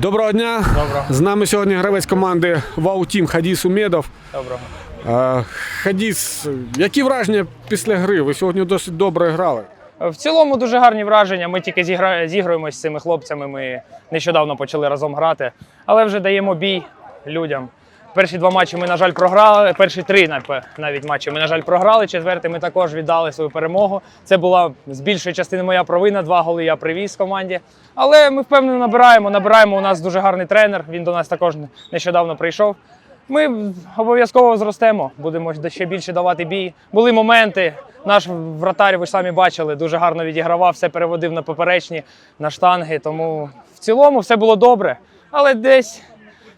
Доброго дня. Доброго. З нами сьогодні гравець команди Вау Тім Хадіс Умєдов. Доброго. Е, Хадіс, які враження після гри? Ви сьогодні досить добре грали. В цілому дуже гарні враження. Ми тільки зігра... зігруємося з цими хлопцями. Ми нещодавно почали разом грати, але вже даємо бій людям. Перші два матчі ми, на жаль, програли. Перші три навіть матчі ми, на жаль, програли. Четвертий ми також віддали свою перемогу. Це була з більшої частини моя провина. Два голи я привіз команді. Але ми впевнено набираємо. Набираємо. У нас дуже гарний тренер. Він до нас також нещодавно прийшов. Ми обов'язково зростемо, будемо ще більше давати бій. Були моменти. Наш вратар, ви ж самі бачили, дуже гарно відігравав, все переводив на поперечні, на штанги. Тому в цілому все було добре. Але десь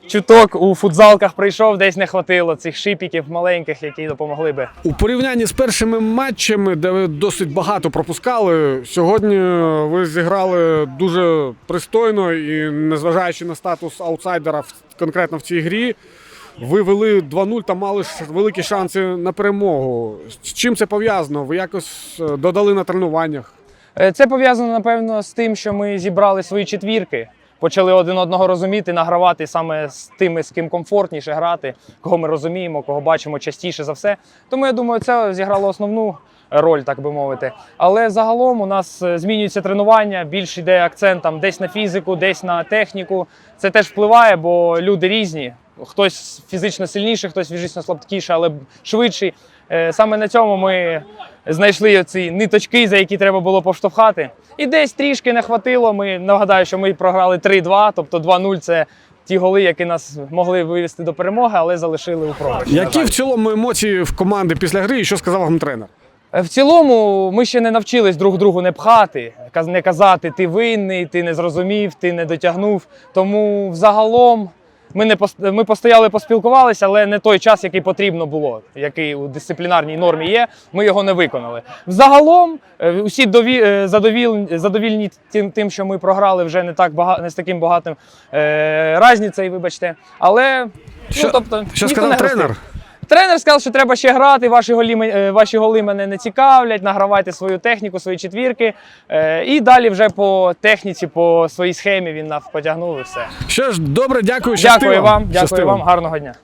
чуток у футзалках прийшов, десь не хватило цих шипіків маленьких, які допомогли би. У порівнянні з першими матчами, де ви досить багато пропускали, сьогодні ви зіграли дуже пристойно і, незважаючи на статус аутсайдера конкретно в цій грі, ви вели 2-0 та мали ж великі шанси на перемогу. З чим це пов'язано? Ви якось е, додали на тренуваннях? Е, Це пов'язано, напевно, з тим, що ми зібрали свої четвірки, почали один одного розуміти, награвати саме з тими, з ким комфортніше грати, кого ми розуміємо, кого бачимо частіше за все. Тому я думаю, це зіграло основну роль, так би мовити. Але загалом у нас змінюються змінюється тренування, більше йде акцент там десь на фізику, десь на техніку. Це теж впливає, бо люди різні. Хтось фізично сильніший, хтось фізично слабкіший, але швидший. Е, Саме на цьому ми знайшли ці ниточки, за які треба було поштовхати. І десь трішки не хватило. Ми нагадаю, що ми програли 3-2, тобто 2-0 це ті голи, які нас могли вивести до перемоги, але залишили у програші. Які в цілому емоції в команди після гри і що сказав вам тренер? Е, В цілому ми ще не навчились друг другу не пхати, не казати ти винний, ти не зрозумів, ти не дотягнув. Тому взагалом ми не ми постояли, поспілкувалися, але не той час, який потрібно було, який у дисциплінарній нормі є. Ми його не виконали. Взагалом е, усі дові, задовільні, задовільні тим, тим, що ми програли вже не так багато, не з таким багатим е, разницею, вибачте. Але Що- ну, тобто, Що сказав тренер? Тренер сказав, що треба ще грати, ваші голи, е, ваші голи мене не цікавлять, награвайте свою техніку, свої четвірки. Е, І далі вже по техніці, по своїй схемі він нас потягнув і все. Що ж, добре, дякую. що Дякую вам, дякую Щасти вам, гарного дня.